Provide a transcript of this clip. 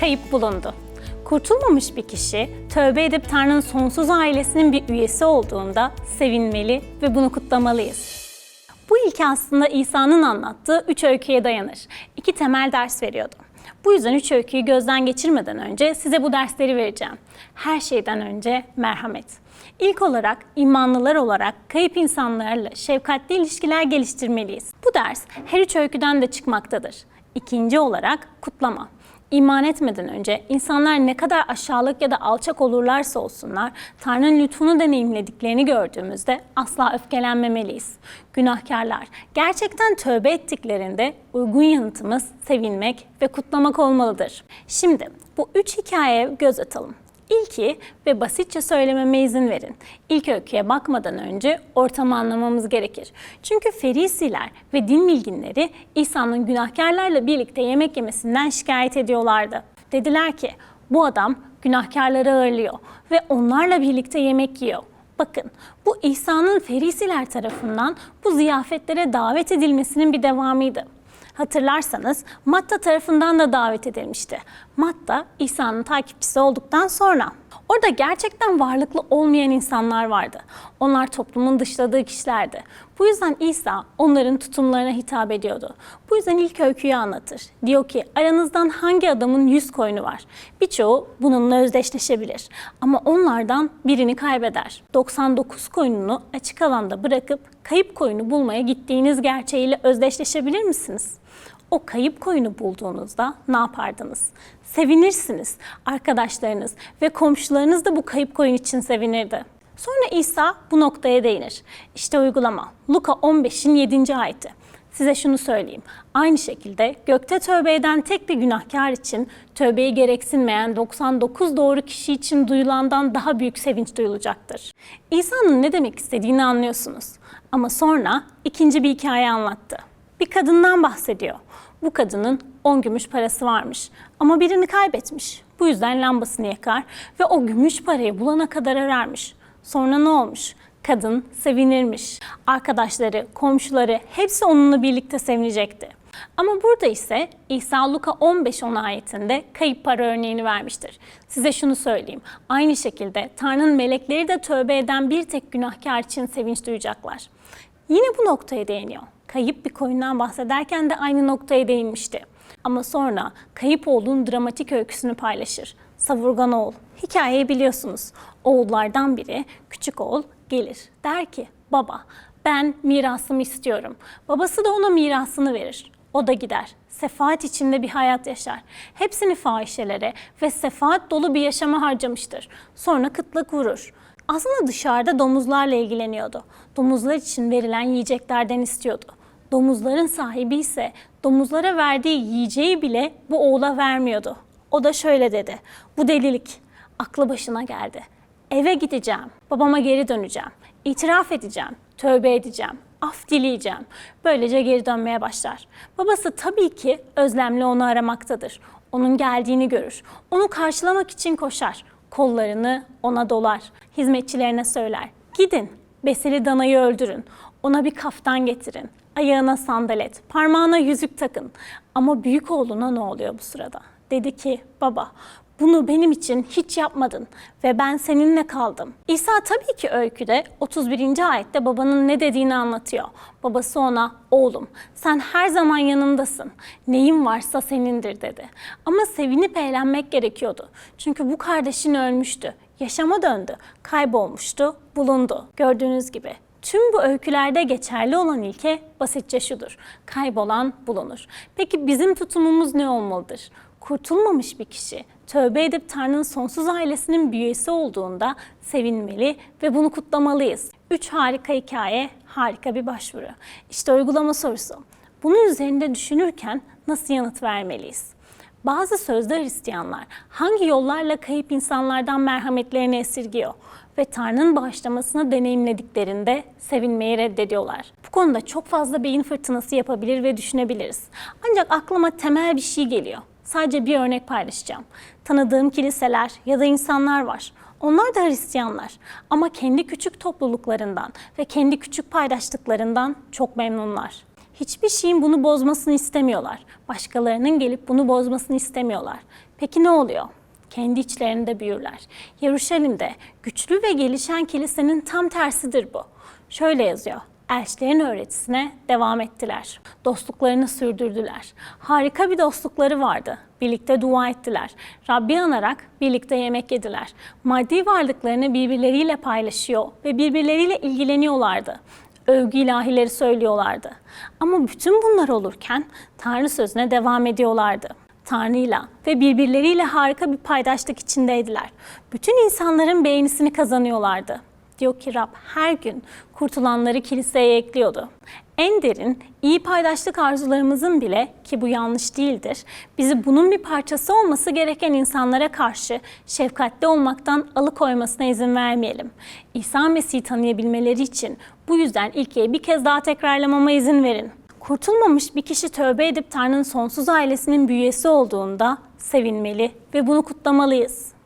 kayıp bulundu. Kurtulmamış bir kişi tövbe edip Tanrı'nın sonsuz ailesinin bir üyesi olduğunda sevinmeli ve bunu kutlamalıyız. Bu ilke aslında İsa'nın anlattığı üç öyküye dayanır. İki temel ders veriyordu. Bu yüzden üç öyküyü gözden geçirmeden önce size bu dersleri vereceğim. Her şeyden önce merhamet. İlk olarak imanlılar olarak kayıp insanlarla şefkatli ilişkiler geliştirmeliyiz. Bu ders her üç öyküden de çıkmaktadır. İkinci olarak kutlama. İman etmeden önce insanlar ne kadar aşağılık ya da alçak olurlarsa olsunlar, Tanrı'nın lütfunu deneyimlediklerini gördüğümüzde asla öfkelenmemeliyiz. Günahkarlar gerçekten tövbe ettiklerinde uygun yanıtımız sevinmek ve kutlamak olmalıdır. Şimdi bu üç hikayeye göz atalım. İlki ve basitçe söylememe izin verin. İlk öyküye bakmadan önce ortamı anlamamız gerekir. Çünkü Ferisiler ve din bilginleri İsa'nın günahkarlarla birlikte yemek yemesinden şikayet ediyorlardı. Dediler ki bu adam günahkarları ağırlıyor ve onlarla birlikte yemek yiyor. Bakın bu İsa'nın Ferisiler tarafından bu ziyafetlere davet edilmesinin bir devamıydı. Hatırlarsanız Matta tarafından da davet edilmişti. Matta İsa'nın takipçisi olduktan sonra. Orada gerçekten varlıklı olmayan insanlar vardı. Onlar toplumun dışladığı kişilerdi. Bu yüzden İsa onların tutumlarına hitap ediyordu. Bu yüzden ilk öyküyü anlatır. Diyor ki aranızdan hangi adamın yüz koyunu var? Birçoğu bununla özdeşleşebilir. Ama onlardan birini kaybeder. 99 koyununu açık alanda bırakıp kayıp koyunu bulmaya gittiğiniz gerçeğiyle özdeşleşebilir misiniz? O kayıp koyunu bulduğunuzda ne yapardınız? Sevinirsiniz. Arkadaşlarınız ve komşularınız da bu kayıp koyun için sevinirdi. Sonra İsa bu noktaya değinir. İşte uygulama. Luka 15'in 7. ayeti. Size şunu söyleyeyim. Aynı şekilde gökte tövbe eden tek bir günahkar için tövbeyi gereksinmeyen 99 doğru kişi için duyulandan daha büyük sevinç duyulacaktır. İsa'nın ne demek istediğini anlıyorsunuz. Ama sonra ikinci bir hikaye anlattı. Bir kadından bahsediyor. Bu kadının 10 gümüş parası varmış ama birini kaybetmiş. Bu yüzden lambasını yakar ve o gümüş parayı bulana kadar ararmış. Sonra ne olmuş? Kadın sevinirmiş. Arkadaşları, komşuları hepsi onunla birlikte sevinecekti. Ama burada ise İsa Luka 15-10 ayetinde kayıp para örneğini vermiştir. Size şunu söyleyeyim. Aynı şekilde Tanrı'nın melekleri de tövbe eden bir tek günahkar için sevinç duyacaklar. Yine bu noktaya değiniyor. Kayıp bir koyundan bahsederken de aynı noktaya değinmişti. Ama sonra kayıp oğlun dramatik öyküsünü paylaşır. Savurgan oğul. Hikayeyi biliyorsunuz. Oğullardan biri, küçük oğul gelir. Der ki, baba ben mirasımı istiyorum. Babası da ona mirasını verir. O da gider. Sefaat içinde bir hayat yaşar. Hepsini fahişelere ve sefaat dolu bir yaşama harcamıştır. Sonra kıtlık vurur. Aslında dışarıda domuzlarla ilgileniyordu. Domuzlar için verilen yiyeceklerden istiyordu. Domuzların sahibi ise domuzlara verdiği yiyeceği bile bu oğula vermiyordu. O da şöyle dedi. Bu delilik. Aklı başına geldi. Eve gideceğim. Babama geri döneceğim. İtiraf edeceğim. Tövbe edeceğim. Af dileyeceğim. Böylece geri dönmeye başlar. Babası tabii ki özlemle onu aramaktadır. Onun geldiğini görür. Onu karşılamak için koşar. Kollarını ona dolar. Hizmetçilerine söyler. Gidin, beseli danayı öldürün. Ona bir kaftan getirin. Ayağına sandalet, parmağına yüzük takın. Ama büyük oğluna ne oluyor bu sırada? Dedi ki, baba bunu benim için hiç yapmadın ve ben seninle kaldım. İsa tabii ki öyküde 31. ayette babanın ne dediğini anlatıyor. Babası ona oğlum sen her zaman yanımdasın. Neyin varsa senindir dedi. Ama sevinip eğlenmek gerekiyordu. Çünkü bu kardeşin ölmüştü. Yaşama döndü. Kaybolmuştu, bulundu. Gördüğünüz gibi Tüm bu öykülerde geçerli olan ilke basitçe şudur. Kaybolan bulunur. Peki bizim tutumumuz ne olmalıdır? Kurtulmamış bir kişi tövbe edip Tanrı'nın sonsuz ailesinin bir üyesi olduğunda sevinmeli ve bunu kutlamalıyız. Üç harika hikaye, harika bir başvuru. İşte uygulama sorusu. Bunun üzerinde düşünürken nasıl yanıt vermeliyiz? Bazı sözde Hristiyanlar hangi yollarla kayıp insanlardan merhametlerini esirgiyor ve Tanrı'nın bağışlamasını deneyimlediklerinde sevinmeyi reddediyorlar. Bu konuda çok fazla beyin fırtınası yapabilir ve düşünebiliriz. Ancak aklıma temel bir şey geliyor. Sadece bir örnek paylaşacağım. Tanıdığım kiliseler ya da insanlar var. Onlar da Hristiyanlar ama kendi küçük topluluklarından ve kendi küçük paydaşlıklarından çok memnunlar. Hiçbir şeyin bunu bozmasını istemiyorlar. Başkalarının gelip bunu bozmasını istemiyorlar. Peki ne oluyor? Kendi içlerinde büyürler. Yeruşalim'de güçlü ve gelişen kilisenin tam tersidir bu. Şöyle yazıyor. Elçilerin öğretisine devam ettiler. Dostluklarını sürdürdüler. Harika bir dostlukları vardı. Birlikte dua ettiler. Rabbi anarak birlikte yemek yediler. Maddi varlıklarını birbirleriyle paylaşıyor ve birbirleriyle ilgileniyorlardı. Övgü ilahileri söylüyorlardı. Ama bütün bunlar olurken Tanrı sözüne devam ediyorlardı. Tanrı'yla ve birbirleriyle harika bir paydaşlık içindeydiler. Bütün insanların beğenisini kazanıyorlardı. Diyor ki Rab her gün kurtulanları kiliseye ekliyordu. En derin, iyi paydaşlık arzularımızın bile ki bu yanlış değildir, bizi bunun bir parçası olması gereken insanlara karşı şefkatli olmaktan alıkoymasına izin vermeyelim. İsa Mesih'i tanıyabilmeleri için bu yüzden ilkeyi bir kez daha tekrarlamama izin verin. Kurtulmamış bir kişi tövbe edip Tanrı'nın sonsuz ailesinin bir üyesi olduğunda sevinmeli ve bunu kutlamalıyız.